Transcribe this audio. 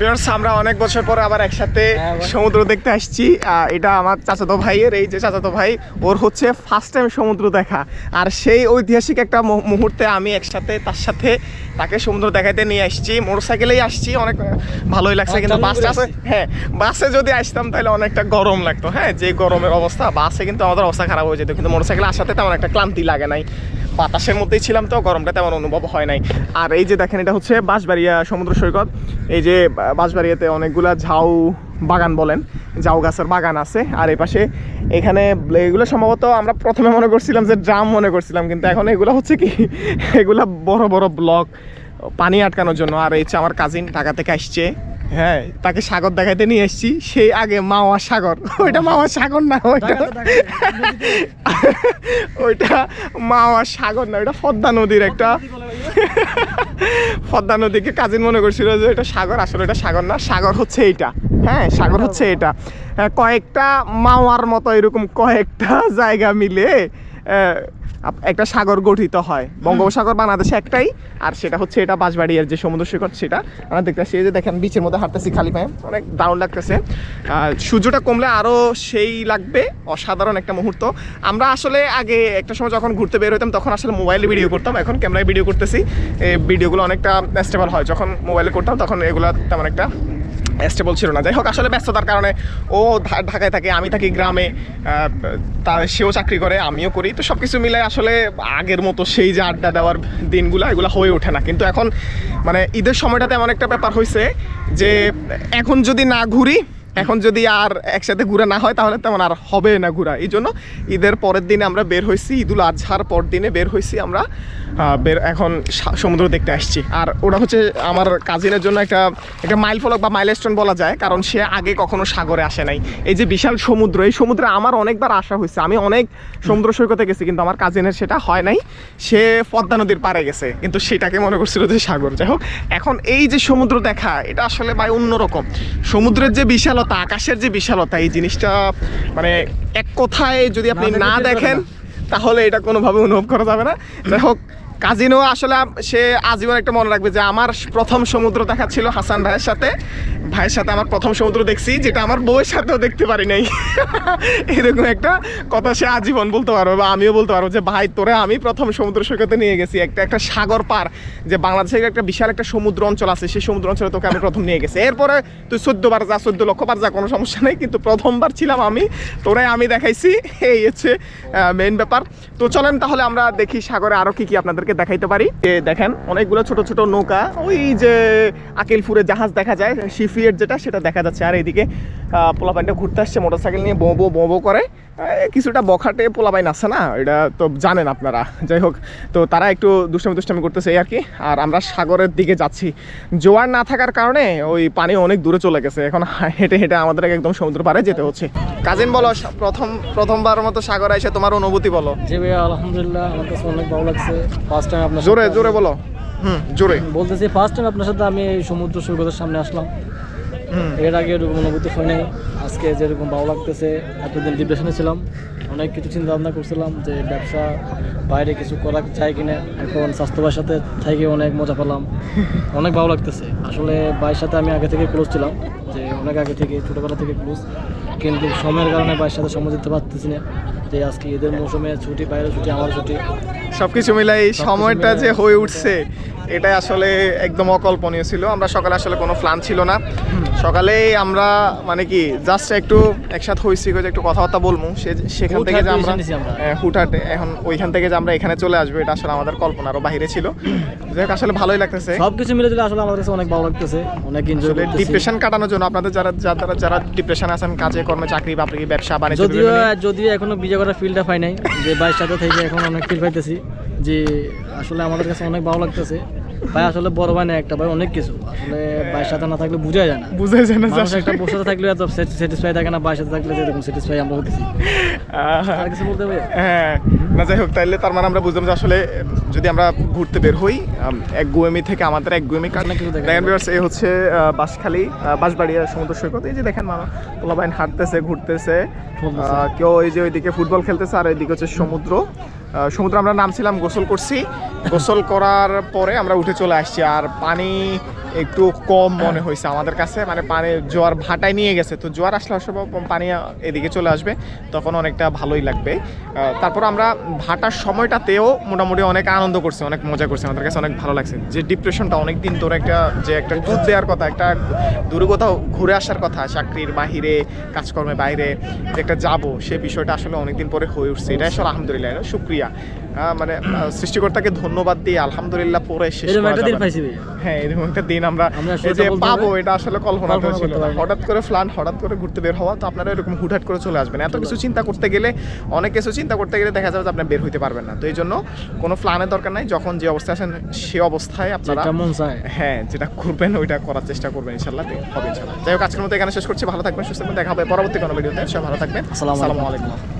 Viewers আমরা অনেক বছর পর আবার একসাথে হ্যাঁ, সমুদ্র দেখতে আসছি। এটা আমার চাচাতো ভাইয়ের এই যে চাচাতো ভাই ওর হচ্ছে ফার্স্ট টাইম সমুদ্র দেখা। আর সেই ঐতিহাসিক একটা মুহূর্তে আমি একসাথে তার সাথে তাকে সমুদ্র দেখাতে নিয়ে আসছি। মোটরসাইকেলেই আসছি অনেক ভালোই লাগছে। হ্যাঁ, কিন্তু বাসে আসে হ্যাঁ বাসে যদি আসতাম তাহলে অনেকটা গরম লাগতো। হ্যাঁ যে গরমের অবস্থা বাসে কিন্তু আমাদের অবস্থা খারাপ হয়ে যেত। কিন্তু মোটরসাইকেলে আসাতে তেমন একটা ক্লান্তি লাগে নাই। বাতাসের মধ্যেই ছিলাম তো, গরমটা তেমন অনুভব হয় নাই। আর এই যে দেখেন, এটা হচ্ছে বাঁশবাড়িয়া সমুদ্র সৈকত। এই যে বাঁশবাড়িয়াতে অনেকগুলা ঝাউ বাগান বলেন, ঝাউ গাছের বাগান আছে। আর এই পাশে এখানে এগুলো সম্ভবত আমরা প্রথমে মনে করছিলাম যে ড্রাম মনে করছিলাম, কিন্তু এখন এগুলো হচ্ছে কি, এগুলা বড় বড় ব্লক, পানি আটকানোর জন্য। আর এই হচ্ছে আমার কাজিন ঢাকা থেকে আসছে। হ্যাঁ তাকে সাগর দেখাইতে নিয়ে এসেছি। সেই আগে মাওয়া সাগর। ওইটা মাওয়া সাগর না ওইটা ওইটা মাওয়া সাগর না ওইটা পদ্মা নদীর একটা পদ্মা নদীকে কাজিন মনে করছিল যে এটা সাগর আসলে এটা সাগর না সাগর হচ্ছে এইটা। হ্যাঁ সাগর হচ্ছে এটা। হ্যাঁ, কয়েকটা মাওয়ার মতো এরকম কয়েকটা জায়গা মিলে একটা সাগর গঠিত হয়। বঙ্গোপসাগর বাংলাদেশে একটাই আর সেটা হচ্ছে এটা বাঁশবাড়িয়ার যে সমুদ্র সৈকত সেটা। আমরা দেখতে আসছি এই যে দেখেন বিচের মধ্যে হাঁটতেছি খালি পায়ে। অনেক দারুণ লাগতেছে। আর সূর্যটা কমলে আরও সেই লাগবে অসাধারণ একটা মুহূর্ত। আমরা আসলে আগে একটা সময় যখন ঘুরতে বের হইতাম তখন আসলে মোবাইলে ভিডিও করতাম। এখন ক্যামেরায় ভিডিও করতেছি। এই ভিডিওগুলো অনেকটা স্টেবল হয়। যখন মোবাইলে করতাম তখন এগুলো তেমন একটা স্টেবল ছিল না। যাই হোক আসলে ব্যস্ততার কারণে ও ঢাকায় থাকে, আমি থাকি গ্রামে তার সেও চাকরি করে, আমিও করি। তো সব কিছু মিলে আসলে আগের মতো সেই যে আড্ডা দেওয়ার দিনগুলো, এগুলো হয়ে ওঠে না। কিন্তু এখন মানে ঈদের সময়টাতে এমন একটা ব্যাপার হয়েছে যে, এখন যদি না ঘুরি এখন যদি আর একসাথে ঘুরে না হয়, তাহলে তেমন আর হবে না ঘোরা। এই জন্য ঈদের পরের দিনে আমরা বের হয়েছি ঈদুল আজহার পর দিনে বের হয়েছি আমরা বের এখন সমুদ্র দেখতে আসছি। আর ওটা হচ্ছে আমার কাজিনের জন্য একটা একটা মাইল ফলক বা মাইলস্টোন বলা যায়, কারণ সে আগে কখনো সাগরে আসে নাই। এই যে বিশাল সমুদ্র, এই সমুদ্রে আমার অনেকবার আসা হয়েছে। আমি অনেক সমুদ্র সৈকতে গেছি, কিন্তু আমার কাজিনের সেটা হয় নাই। সে পদ্মা নদীর পারে গেছে, কিন্তু সেটাকে মনে করছিল যে সাগর। যাই হোক, এখন এই যে সমুদ্র দেখা, এটা আসলে ভাই অন্যরকম। সমুদ্রের যে বিশালতা আকাশের যে বিশালতা এই জিনিসটা মানে এক কথায় যদি আপনি না দেখেন তাহলে এটা কোনোভাবে অনুভব করা যাবে না। যাই হোক কাজিনও আসলে সে আজীবন একটা মনে রাখবে যে আমার প্রথম সমুদ্র দেখা ছিল হাসান ভাইয়ের সাথে। ভাইয়ের সাথে আমার প্রথম সমুদ্র দেখছি, যেটা আমার বউয়ের সাথেও দেখতে পারি নাই। এরকম একটা কথা সে আজীবন বলতে পারবে বা আমিও বলতে পারব যে, ভাই, তোরে আমি প্রথম সমুদ্র সৈকতে নিয়ে গেছি। একটা একটা সাগর পার, যে বাংলাদেশের একটা বিশাল একটা সমুদ্র অঞ্চল আছে, সেই সমুদ্র অঞ্চলে তোকে আমি প্রথম নিয়ে গেছি। এরপরে তুই চোদ্দ বার যা, চোদ্দ লক্ষ বার যা, কোনো সমস্যা নেই, কিন্তু প্রথমবার ছিলাম আমি। তোরে আমি দেখাইছি। এই হচ্ছে মেইন ব্যাপার। তো চলেন তাহলে আমরা দেখি সাগরে আরও কী কী আপনাদেরকে দেখাইতে পারি। যে দেখেন, অনেকগুলো ছোট ছোট নৌকা, ওই যে আকিলপুরে জাহাজ দেখা যায়, শিফিয়ের যেটা, সেটা দেখা যাচ্ছে। আর এইদিকে পোলাপাইনটা ঘুরতে আসছে মোটরসাইকেল নিয়ে বো বো বো করে। কিছুটা বখাটে পোলাপাইন আছে না এটা তো জানেন আপনারা। যাই হোক তো তারা একটু দুষ্টামি দুষ্টামি করতেছে এই আর কি। আর আমরা সাগরের দিকে যাচ্ছি। জোয়ার না থাকার কারণে ওই পানি অনেক দূরে চলে গেছে। এখন হেঁটে হেঁটে আমাদের একদম সমুদ্র পাড়ে যেতে হচ্ছে। কাজিন বলো প্রথম প্রথমবার মতো সাগরে এসে তোমার অনুভূতি বলো। জি ভাইয়া আলহামদুলিল্লাহ আমার কাছে অনেক ভালো লাগছে। ফার্স্ট টাইম আপনার জোরে জোরে বলো। হুম জোরে। বলতেছি ফার্স্ট টাইম আপনার সাথে আমি এই সমুদ্র সৈকতের সামনে আসলাম। এর আগে এরকম অনুভূতি হয় নাই। আজকে যেরকম ভালো লাগতেছে, এতদিন ডিপ্রেশনে ছিলাম, অনেক কিছু চিন্তা ভাবনা করছিলাম যে ব্যবসা, বাইরে কিছু করা যায় কিনা। এখন স্বাস্থ্যবার সাথে থেকে অনেক মজা পেলাম। অনেক ভালো লাগতেছে। আসলে বাইর সাথে আমি আগে থেকে ক্লোজ ছিলাম, যে অনেক আগে থেকে ছোটোবেলা থেকে ক্লোজ কিন্তু সময়ের কারণে ভাইয়ের সাথে সময় দিতে পারতেছি না যে আজকে ঈদের মৌসুমে ছুটি বাইরে ছুটি আমার ছুটি। সবকিছু মিলাই এই সময়টা যে হয়ে উঠছে এটা আসলে একদম অকল্পনীয় ছিল। আমরা সকালে আসলে কোনো প্ল্যান ছিল না। সকালে আমরা মানে কি জাস্ট একটু একসাথে হয়েছি যে একটু কথাবার্তা বলব। সে সেখান থেকে যে আমরা। হ্যাঁ, হুটহাট। এখন ওইখান থেকে যে আমরা এখানে চলে আসব এটা আসলে আমাদের কল্পনা কল্পনারও বাইরে ছিল। যাই হোক আসলে ভালোই লাগতেছে। সব কিছু মিলে দিলে আসলে আমাদের কাছে অনেক ভালো লাগতেছে। অনেক এনজয় ডিপ্রেশন কাটানোর জন্য আপনাদের যারা যারা যারা ডিপ্রেশন আছেন কাজে কর্মে চাকরি বাকরি ব্যবসা বাণিজ্য যদিও যদিও এখনও বিজয় করার ফিল্ডটা পাই নাই যে বাইশ সাথে থেকে এখন অনেক ফিল পাইতেছি। যে আসলে আমাদের কাছে অনেক ভালো লাগতেছে। ভাই আসলে বড় ভাই না একটা ভাই অনেক কিছু। আসলে ভাইয়ের সাথে না থাকলে বোঝা যায় না। বুঝে যায় না মানুষ আসলে- একটা বসে থাকলে এত স্যাটিসফাই থাকে না ভাইয়ের সাথে থাকলে যেরকম স্যাটিসফাই আমরা হতেছি আর কিছু বলতে হবে? হ্যাঁ না যাই হোক তাইলে তার মানে আমরা বুঝলাম যে আসলে যদি আমরা ঘুরতে বের হই এক গুয়েমি থেকে আমাদের এক গুয়েমি কাট অনেক কিছু দেখেন viewers, এই হচ্ছে আহ, বাঁশবাড়িয়া সমুদ্র সৈকত। এই যে দেখেন মামা পোলাবাইন হাঁটতেছে ঘুরতেছে। কেউ এই যে ওইদিকে ফুটবল খেলতেছে আর এইদিকে হচ্ছে সমুদ্র। সমুদ্র আমরা নামছিলাম গোসল করছি। গোসল করার পরে আমরা উঠে চলে আসছি। আর পানি একটু কম মনে হয়েছে আমাদের কাছে। মানে পানি জোয়ার ভাটায় নিয়ে গেছে। তো জোয়ার আসলে অবশ্য পানি এদিকে চলে আসবে তখন অনেকটা ভালোই লাগবে। তারপর আমরা ভাটার সময়টাতেও মোটামুটি অনেক আনন্দ করছি অনেক মজা করছি। আমাদের কাছে অনেক ভালো লাগছে। যে ডিপ্রেশনটা অনেক দিন ধরে একটা যে একটা ট্যুর দেওয়ার কথা একটা দূরে কোথাও ঘুরে আসার কথা চাকরির বাহিরে কাজকর্মের বাইরে যে একটা যাব সে বিষয়টা আসলে অনেকদিন পরে হয়ে উঠছে। এটা আসলে আলহামদুলিল্লাহ শুক্রিয়া। মানে আহ, সৃষ্টিকর্তাকে ধন্যবাদ দিয়ে আলহামদুলিল্লাহ পরে শেষ হ্যাঁ এরকম একটা দিন আমরা যে পাবো এটা আসলে কল্পনা ছিল। হঠাৎ করে প্ল্যান হঠাৎ করে ঘুরতে বের হওয়া তো আপনারা এরকম হুটহাট করে চলে আসবেন। এত কিছু চিন্তা করতে গেলে অনেক কিছু চিন্তা করতে গেলে দেখা যাবে যে আপনি বের হইতে পারবেন না। তো এই জন্য কোনো প্ল্যানের দরকার নাই। যখন যে অবস্থায় আছেন সে অবস্থায় আপনারা মন হ্যাঁ যেটা করবেন ওইটা করার চেষ্টা করবেন ইনশাল্লাহ হবে ইনশাল্লাহ। যাই হোক আজকের মতো এখানে শেষ করছি। ভালো থাকবেন সুস্থ থাকবেন দেখা হবে পরবর্তী কোনো ভিডিওতে। সব ভালো থাকবেন। আসসালামু। আলাইকুম।